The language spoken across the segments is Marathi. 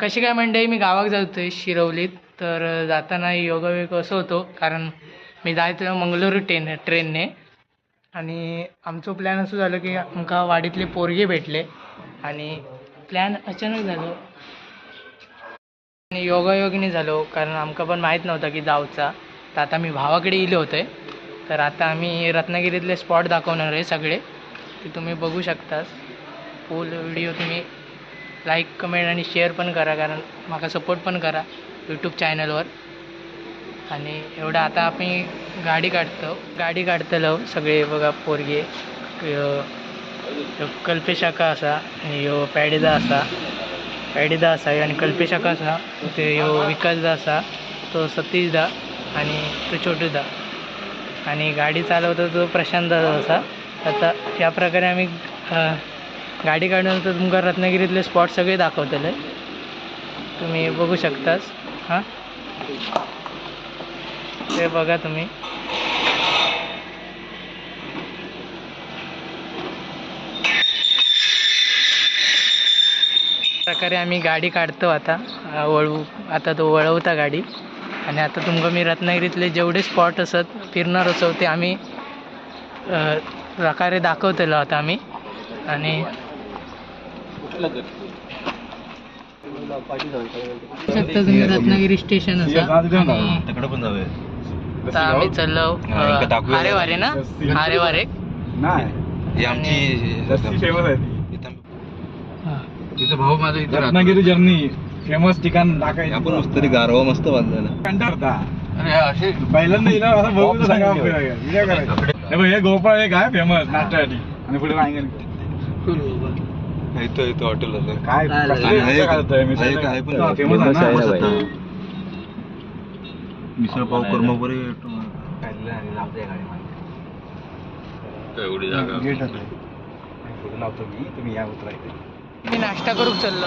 कशी काय मंडळी मी गावाक जातोय शिरवलीत. तर जाताना योगायोग असं होतो कारण मी जायचं मंगळुरू ट्रेन ट्रेनने. आणि आमचं प्लॅन असं झालं की आमका वाडीतले पोरगे भेटले. आणि प्लॅन अचानक झालो. आणि योगायोगीने झालो कारण आमका पण माहीत नव्हता की जाऊचा. तर आता मी भावाकडे इले होते तर आता आम्ही रत्नागिरीतले स्पॉट दाखवणार आहे सगळे. ते तुम्ही बघू शकतास. फुल व्हिडिओ तुम्ही लाईक कमेंट आणि शेअर पण करा कारण म्हाका सपोर्ट पण करा यूट्यूब चॅनलवर आणि एवढं आता आम्ही गाडी काढतो. गाडी काढतलो सगळे बघा पोरगे कल्पेशाखा ह्यो असा ह्यो पॅडेदा असा. पॅडेदा असा आणि कल्पेशाखा असा. ते ह्यो विकासदा असा. तो सतीशदा आणि तो छोटूदा. आणि गाडी चालवतो तो प्रशांत असा. आता या प्रकारे आम्ही गाडी काढून तर तुमका रत्नागिरीतले स्पॉट सगळे दाखवतले. तुम्ही बघू शकतास. हां? ते बघा तुम्ही. प्रकारे आम्ही गाडी काढतो आता. वळवू आता तो वळवता गाडी. आणि आता तुमका मी रत्नागिरीतले जेवढे स्पॉट असत फिरणार असो ते आम्ही प्रकारे दाखवतलो आता आम्ही. आणि तुम्ही रत्नागिरी स्टेशन असा. तिकडे पण जाऊया. आम्ही चाललो हा. हारे वारे ना? हारे वारे ही. तिचा भाऊ माझा इथे रत्नागिरी जर्नी फेमस ठिकाण दाखवायचं. आपण मस्त गारवा मस्त बांधलेला. कंटाळता अरे असे पहिल्यांदा असं सांगा हे बघ, हे गोपाळ एक आहे फेमस नाश्त्यासाठी आणि पुढे रांगण येतो येतो हॉटेल होतं काय कसलं मिसळ का? खातोय, मिसळ आहे का? आहे पण का? famous आहे ना. famous आहे ना. मिसळ पाव कर्मपुरी एवढी जागा गेट आहे. पुढे लावतो मी तुम्ही या उतरा इथे. मी नाश्ता करूक चाललो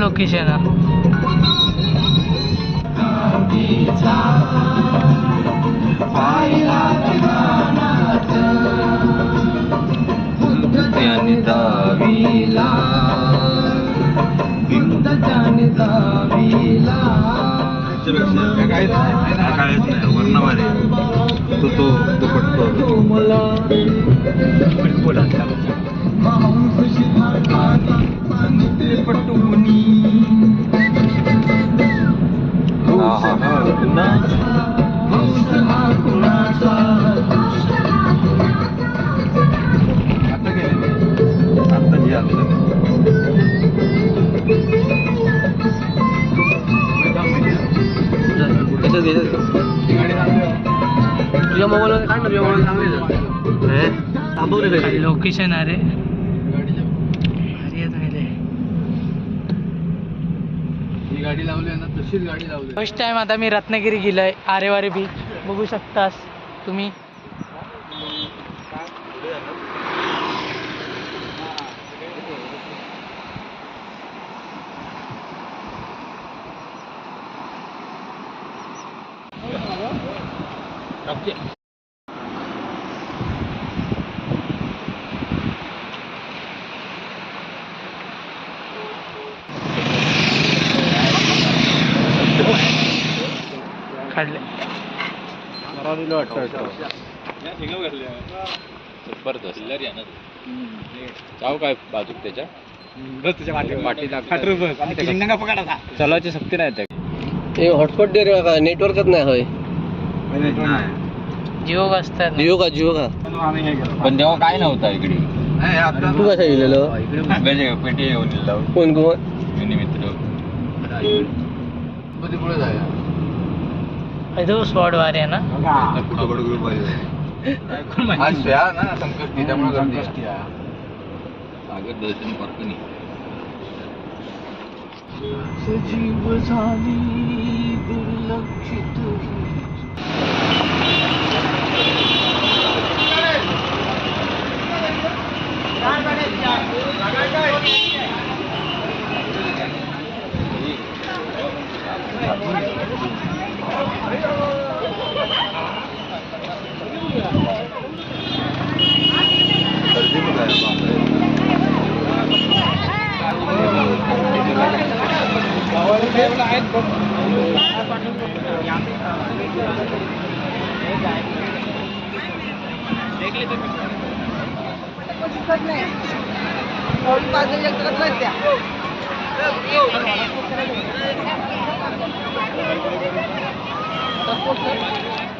हा आणि दहावीला काहीच नाही वर्णवारे तो तो दुपटतो हा तुझ्या मोबाईल काढ ना तुझ्या मोबाईल चांगले थांबव रे लोकेशन अरे. भारी आहे तुम्ही ही गाडी लावली ना तशीच गाडी लावली फर्स्ट टाइम आता मी रत्नागिरी गेलोय आरेवारे बीच बघू शकतास तुम्ही. काढले. चाव काय बाजूक त्याच्या? चलाची सक्ती नाही त्या. ते हॉटस्पॉट दे रे नेटवर्कच नाही होय. जिओ असतात? जिओ का? जिओ का? पण तेव्हा काय नव्हता इकडे? तू कसा गेलेलो? पेटी येऊन कोण कोण? मित्र. तो स्पॉट वारे आहे ना संकष्टी त्यामुळे संकष्टी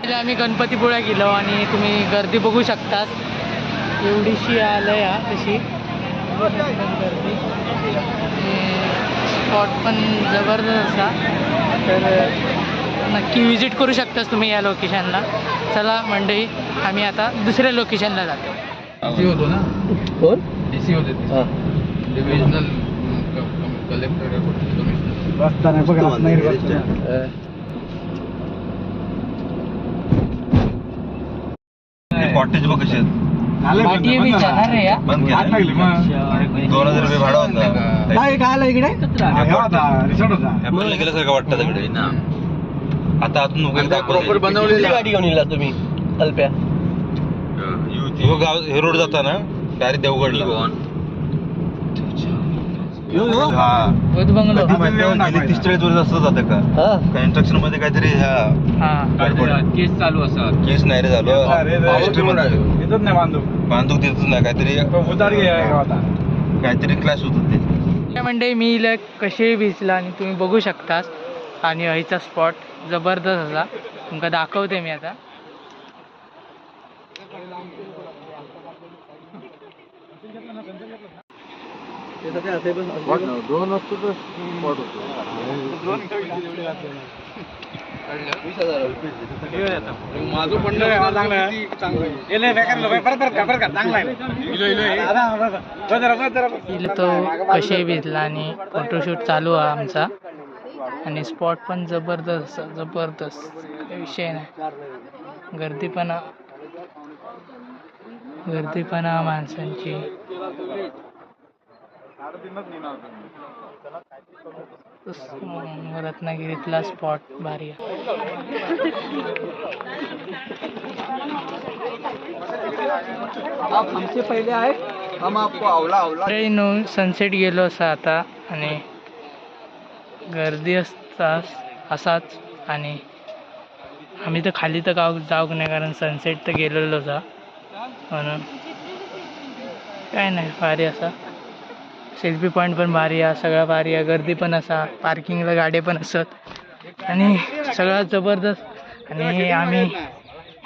पहिले आम्ही गणपतीपुळ्या गेलो आणि तुम्ही गर्दी बघू शकतात. एवढीशी आलं या तशी. गर्दी स्पॉट पण जबरदस्त असा तर नक्की विजिट करू शकतास तुम्ही या लोकेशनला चला मंडळी आम्ही आता दुसऱ्या लोकेशनला जातो. होतो ना? कोण? डीसी होते हा. डिव्हिजनल कलेक्टर कमिशनर कॉटेज बघ कसे पाठी बी जाणार आहे या बंद केलं. दोन हजार रुपये भाडा होता. एप्रिलला गेल्यासारखं वाटतं तिकडे आता वगैरे दाखवलं कुठली गाडी घेऊन येला तुम्ही अल्प्या? ह्यो गाव हे रोड जाता ना डायरेक्ट देवगडला हा. तीस चाळीस वर्ष असं जातं का? हा. कन्स्ट्रक्शनमध्ये काहीतरी हा केस चालू असा. केस नाही रे झालं बांधूक देतच नाही काहीतरी काहीतरी क्लास होत ते काय म्हणजे मी इला कसे भिजला आणि तुम्ही बघू शकतास. आणि हयचा स्पॉट जबरदस्त असा. तुमका दाखवते मी आता. तर स्पॉट माझं इला तो कसे भिजला आणि फोटोशूट चालू आहे आमचा. आणि स्पॉट पण जबरदस्त जबरदस्त. काही विषय नाही. गर्दी पण आहे. गर्दी पण आहे माणसांची. रत्नागिरीतला स्पॉट भारी आहे. हमसे पहिले आहे. सनसेट गेलो असा आता आणि गर्दी असता असाच आणि आम्ही तर खाली तर गाव जाऊक नाही कारण सनसेट तर गेलेलो होता. म्हणून काय नाही भारी असा. सेल्फी पॉईंट पण भारी आहे सगळा भारी आहे. गर्दी पण असा पार्किंगला गाड्या पण असत. आणि सगळा जबरदस्त. आणि आम्ही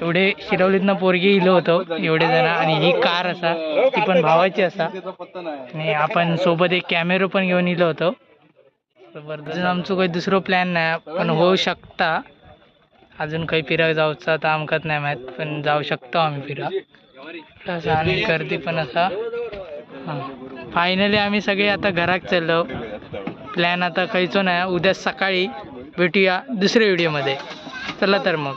एवढे शिरवलीतनं पोरगी इलो होतो एवढे जण. आणि ही कार असा ती पण भावाची असा. आणि आपण सोबत एक कॅमेरो पण घेऊन इलो होतो. अजून आमचं काही दुसरं प्लॅन नाही पण होऊ शकता. अजून काही फिराक जाऊचा तर आमकाच नाही माहीत पण जाऊ शकतो आम्ही फिराक आणि गर्दी पण असा. हां. फायनली आम्ही सगळे आता घरात चाललो. प्लॅन आता खायचो नाही उद्या सकाळी भेटूया दुसऱ्या व्हिडिओमध्ये चला तर मग.